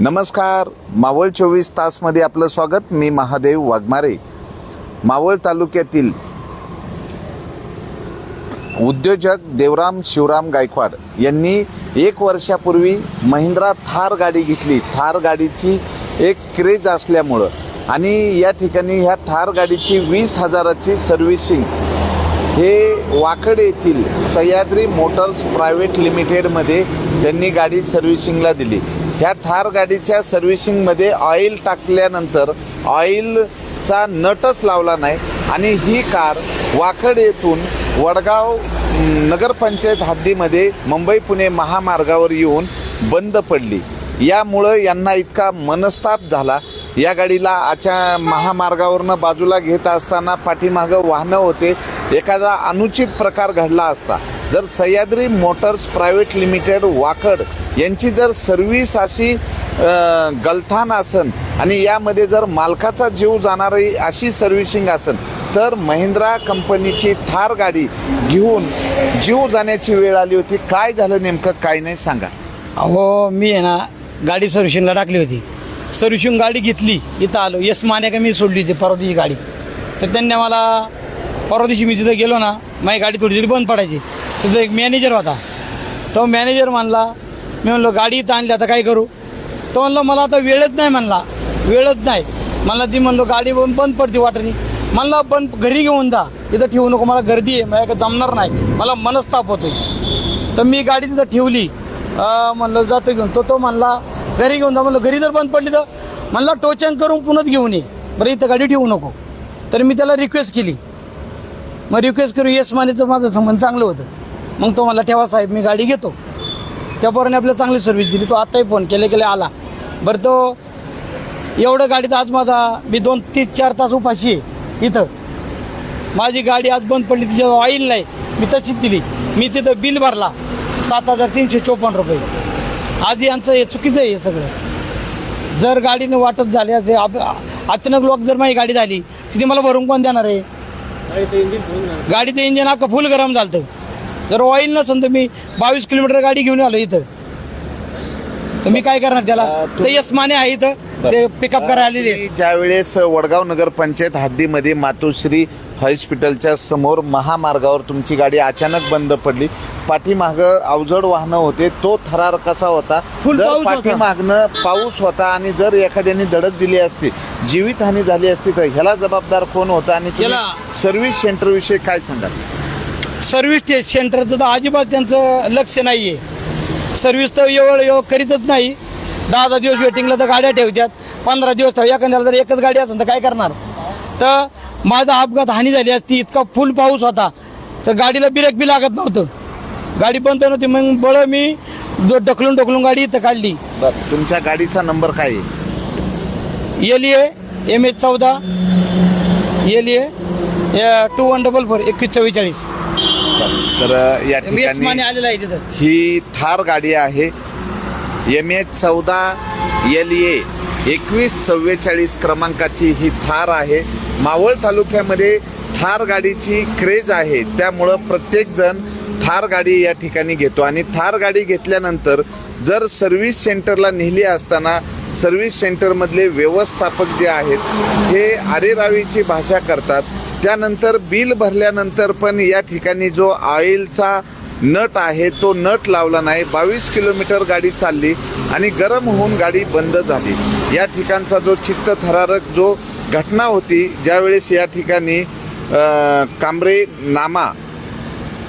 नमस्कार. मावळ चोवीस तासमध्ये आपलं स्वागत. मी महादेव वाघमारे. मावळ तालुक्यातील उद्योजक देवराम शिवराम गायकवाड यांनी एक वर्षापूर्वी महिंद्रा थार गाडी घेतली. थार गाडीची एक क्रेज असल्यामुळं आणि या ठिकाणी ह्या थार गाडीची वीस हजाराची सर्व्हिसिंग हे वाकड येथील सह्याद्री मोटर्स प्रायव्हेट लिमिटेडमध्ये त्यांनी गाडी सर्व्हिसिंगला दिली. ह्या थार गाडीच्या सर्व्हिसिंगमध्ये ऑइल टाकल्यानंतर ऑइलचा नटच लावला नाही आणि ही कार वाकड येथून वडगाव नगरपंचायत हद्दीमध्ये मुंबई पुणे महामार्गावर येऊन बंद पडली. यामुळं यांना इतका मनस्ताप झाला. या गाडीला आच्या महामार्गावरनं बाजूला घेत असताना पाठीमागं वाहनं होते. एखादा अनुचित प्रकार घडला असता. जर Sahyadri motors private limited Wakad यांची जर सर्व्हिस अशी गलथान असन आणि यामध्ये जर मालकाचा जीव जाणारी अशी सर्व्हिसिंग असन तर महिंद्रा कंपनीची थार गाडी घेऊन जीव जाण्याची वेळ आली होती. काय झालं नेमकं? काय नाही सांगा. अहो मी आहे ना गाडी सर्व्हिसिंगला टाकली होती. सर्व्हिसिंग गाडी घेतली इथं आलो. यस माने का मी सोडली होती परवा दिवशी गाडी. तर त्यांनी मला परवा दिवशी मी तिथं गेलो ना माझी गाडी थोडी तरी बंद पडायची. तिथं एक मॅनेजर होता. तो मॅनेजर म्हणला मी म्हणलो गाडी इथं आणली आता काय करू? तो म्हणलं मला आता वेळच नाही म्हणला. वेळच नाही. मला ती म्हणलो गाडी बंद पडते वाटणी म्हणलं पण घरी घेऊन जा. इथं ठेवू नको मला गर्दी आहे. माझ्या जमणार नाही. मला मनस्ताप होतोय. तर मी गाडी तिथं ठेवली. म्हणलं जातो घेऊन. तो तो म्हणला घरी घेऊन जा. म्हणलं घरी जर बंद पडली तर? म्हणला टोचन करून पुन्हा घेऊन ये. बरं इथं गाडी ठेवू नको. तर मी त्याला रिक्वेस्ट केली. मग रिक्वेस्ट करू येस मानेचं माझं संबंध चांगलं होतं. मग तो मला ठेवा साहेब मी गाडी घेतो. त्या पोराने आपल्याला चांगली सर्व्हिस दिली. तो आत्ताही फोन केले केले आला. बरं तो एवढं गाडीत आज माझा मी दोन तीन चार तास उपाशी आहे इथं. माझी गाडी आज बंद पडली तिच्यात ऑइल नाही. मी तशीच दिली. मी तिथं बिल भरला. सात हजार तीनशे चोपन्न रुपये. आज यांचं हे चुकीचं आहे हे सगळं. जर गाडीने वाटत झाली असे अचानक लोक जर माझी गाडी झाली तिथे मला भरून कोण देणार आहे? गाडीचं इंजिन अख्खं फुल गरम झालं जर ऑइल नसेल तर मी बावीस किलोमीटर गाडी घेऊन आलो इथं. तर मी काय करणार त्याला? ते यस माने आहे इथं. ते पिकअप करायला आलेले आहेत. तुम्ही ज्यावेळेस वडगाव नगरपंचायत हद्दीमध्ये मातोश्री हॉस्पिटलच्या समोर महामार्गावर तुमची गाडी अचानक बंद पडली. पाठीमागं अवजड वाहनं होते. तो थरार कसा होता? जर पाऊस होता. पाठीमागनं पाऊस होता आणि जर एखाद्याने धडक दिली असती जीवितहानी झाली असती तर ह्याला जबाबदार कोण होता? आणि याला- सर्व्हिस सेंटर विषयी काय सांगाल? सर्व्हिस सेंटरचं तर अजिबात त्यांचं लक्ष नाही आहे सर्व्हिस तर एवढं एवढं करीतच नाही. दहा दहा दिवस वेटिंगला तर गाड्या ठेवतात पंधरा दिवस ठेव एखाद्याला जर एकच गाडी असेल तर काय करणार? तर माझा अपघात हानी झाली असती इतका फुल पाऊस होता. तर गाडीला ब्रेक बी लागत नव्हतं. गाडी बंद नव्हती मग बळ मी ढकलून ढकलून गाडी इथं काढली. तुमच्या गाडीचा नंबर काय आहे? एल ए एम एच चौदा L A two one double four एकवीस चव्वेचाळीस. तर या ठिकाणी आलेला आहे तिथं. ही थार गाडी आहे. एम एच चौदा एल ए एकवीस चव्वेचाळीस क्रमांकाची ही थार आहे. मावळ तालुक्यामध्ये थार गाडीची क्रेज आहे. त्यामुळं प्रत्येकजण थार गाडी या ठिकाणी घेतो. आणि थार गाडी घेतल्यानंतर जर सर्व्हिस सेंटरला नेली असताना सर्व्हिस सेंटरमधले व्यवस्थापक जे आहेत हे अरेरावीची भाषा करतात. त्यानंतर बिल भरल्यानंतर पण या ठिकाणी जो ऑइलचा नट आहे तो नट लावला नाही. बावीस किलोमीटर गाडी चालली आणि गरम होऊन गाडी बंद झाली. या ठिकाणचा जो चित्त थरारक जो घटना होती ज्यावेळेस या ठिकाणी कांबरे नामा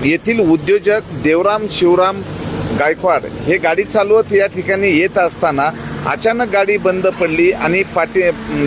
येथील उद्योजक देवराम शिवराम गायकवाड हे गाडी चालवत या ठिकाणी येत असताना अचानक गाडी बंद पडली आणि पाठी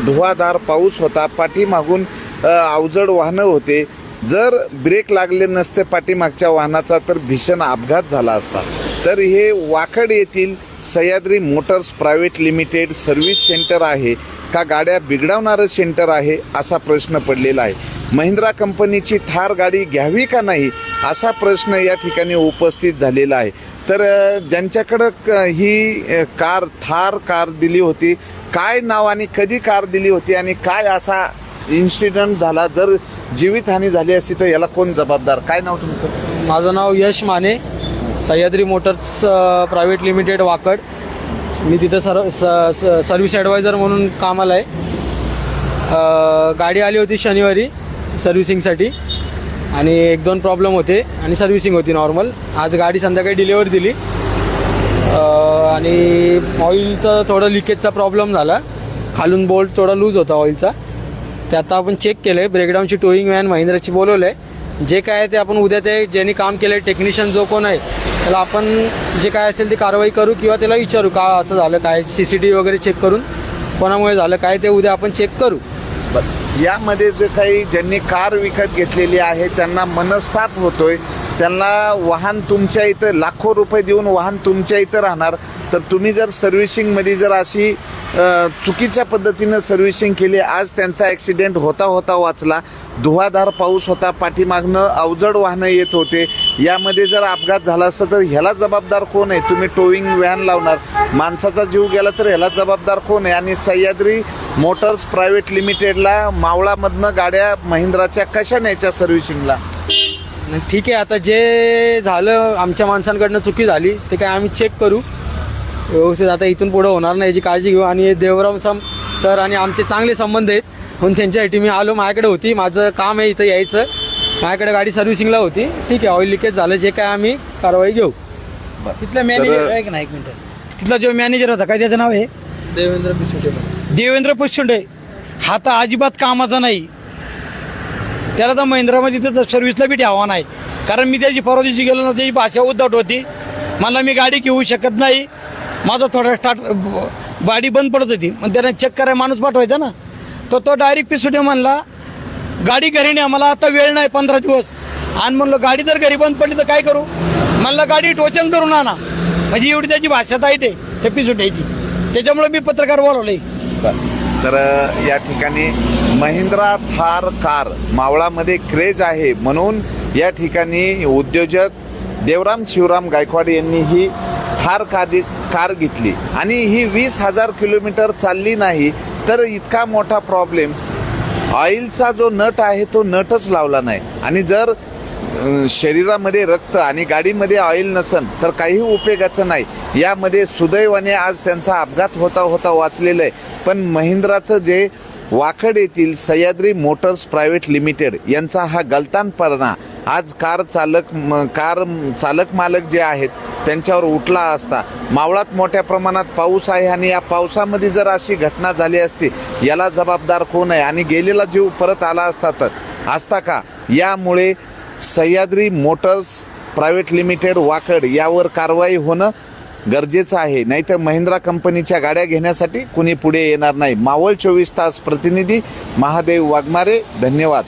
धुवाधार पाऊस होता. पाठीमागून अवजड वाहनं होते. जर ब्रेक लागले नसते पाठीमागच्या वाहनाचा तर भीषण अपघात झाला असता. तर हे वाकड येथील Sahyadri motors private limited service centre आहे का गाड्या बिघडवणारं सेंटर आहे असा प्रश्न पडलेला आहे. महिंद्रा कंपनीची थार गाडी घ्यावी का नाही असा प्रश्न या ठिकाणी उपस्थित झालेला आहे. तर ज्यांच्याकडं क- ही कार थार कार दिली होती काय नाव आणि कधी कार दिली होती आणि काय असा इन्सिडेंट झाला जर जीवितहानी झाली असती तर याला कोण जबाबदार? काय नाव तुमचं? माझं नाव Yash Mane Sahyadri motors private limited Wakad. मी तिथं सर्व स सर्व्हिस ॲडवायझर म्हणून कामाला आहे. अ, गाडी आली होती शनिवारी सर्व्हिसिंगसाठी आणि एक दोन प्रॉब्लेम होते आणि सर्व्हिसिंग होती नॉर्मल. आज गाडी संध्याकाळी डिलिव्हर दिली. अ, आणि ऑइलचं थोडं लिकेजचा प्रॉब्लेम झाला. खालून बोल्ट थोडा लूज होता ऑइलचा. ते आता आपण चेक केलं आहे ब्रेकडाऊनची टोईंग व्हॅन महिंद्राची बोलवलं आहे जे काय आहे ते आपण उद्या ते ज्यांनी काम केलं आहे टेक्निशियन जो कोण आहे त्याला आपण जे काय असेल ती कारवाई करू किंवा त्याला विचारू का असं झालं काय सी सी टी व्ही वगैरे चेक करून कोणामुळे झालं काय ते उद्या आपण चेक करू. यामध्ये जे काही ज्यांनी कार विकत घेतलेली आहे त्यांना मनस्ताप होतोय. त्यांना वाहन तुमच्या इथं लाखो रुपये देऊन वाहन तुमच्या इथं राहणार. तर तुम्ही जर सर्व्हिसिंगमध्ये जर अशी चुकीच्या पद्धतीनं सर्व्हिसिंग केली आज त्यांचा ॲक्सिडेंट होता होता वाचला धुवाधार पाऊस होता पाठीमागनं अवजड वाहनं येत होते यामध्ये जर अपघात झाला असता तर ह्याला जबाबदार कोण आहे? तुम्ही टोईंग व्हॅन लावणार माणसाचा जीव गेला तर ह्याला जबाबदार कोण आहे? आणि सह्याद्री मोटर्स प्रायव्हेट लिमिटेडला मावळामधनं गाड्या महिंद्राच्या कशा न्यायच्या सर्व्हिसिंगला ठीक आहे आता जे झालं आमच्या माणसांकडनं चुकी झाली ते काय आम्ही चेक करू. व्यवस्थित आता इथून पुढं होणार नाही याची काळजी घेऊ. आणि देवराम सम सर आणि आमचे चांगले संबंध आहेत. म्हणून त्यांच्यासाठी मी आलो माझ्याकडे होती. माझं काम आहे इथं यायचं. माझ्याकडे गाडी सर्व्हिसिंगला होती. ठीक आहे ऑइल लिकेज झालं. जे काय आम्ही कारवाई घेऊ. तिथला मॅनेजर आहे ना एक मिनिट. तिथला जो मॅनेजर होता काय त्याचं नाव आहे? देवेंद्र पिसुटे देवेंद्र पुष्चुंडे हा तर अजिबात कामाचा नाही. त्याला तर महिंद्रामध्ये तर सर्व्हिसला बी ठेवा नाही. कारण मी त्याची परवा दिवशी गेलो ना त्याची भाषा उद्धट होती. मला मी गाडी घेऊ शकत नाही. माझा थोडा स्टार्ट गाडी बंद पडत होती. मग त्याने चेक करायला माणूस पाठवायचा ना. तर तो डायरेक्ट पिसुटे म्हणला गाडी घरी नाही मला आता वेळ नाही पंधरा दिवस. आणि म्हणलं गाडी जर घरी बंद पडली तर काय करू? म्हणलं गाडी टोचन करून आणा. म्हणजे एवढी त्याची भाषा आहे ते पिसुट्याची त्याच्यामुळे मी पत्रकार बोलवले. तर या ठिकाणी महिंद्रा थार कार मावळामध्ये क्रेज आहे म्हणून या ठिकाणी उद्योजक देवराम शिवराम गायकवाड यांनी ही हार कार कार घेतली. आणि ही वीस हजार किलोमीटर चालली नाही तर इतका मोठा प्रॉब्लेम ऑइलचा जो नट आहे तो नटच लावला नाही. आणि जर शरीरामध्ये रक्त आणि गाडीमध्ये ऑइल नसन तर काही उपयोगाचं नाही. यामध्ये सुदैवाने आज त्यांचा अपघात होता होता वाचलेलं आहे. पण महिंद्राचं जे वाकड येथील सह्याद्री मोटर्स प्रायव्हेट लिमिटेड यांचा हा गलतानपणा आज कार चालक म- कार चालक मालक जे आहेत त्यांच्यावर उठला असता मावळात मोठ्या प्रमाणात पाऊस आहे आणि या पावसामध्ये जर अशी घटना झाली असती याला जबाबदार कोण आहे? आणि गेलेला जीव परत आला असता तर? असता का? यामुळे Sahyadri motors private limited Wakad यावर कारवाई होणं गरजेचं आहे. नाहीतर महिंद्रा कंपनीच्या गाड्या घेण्यासाठी कुणी पुढे येणार नाही. मावळ चोवीस तास प्रतिनिधी महादेव वाघमारे धन्यवाद.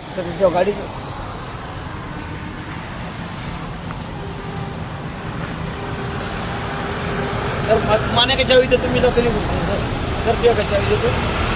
गाडी तर माने चावी देतो मी जातो निघून. सर, सर तुझ्या चावी देतो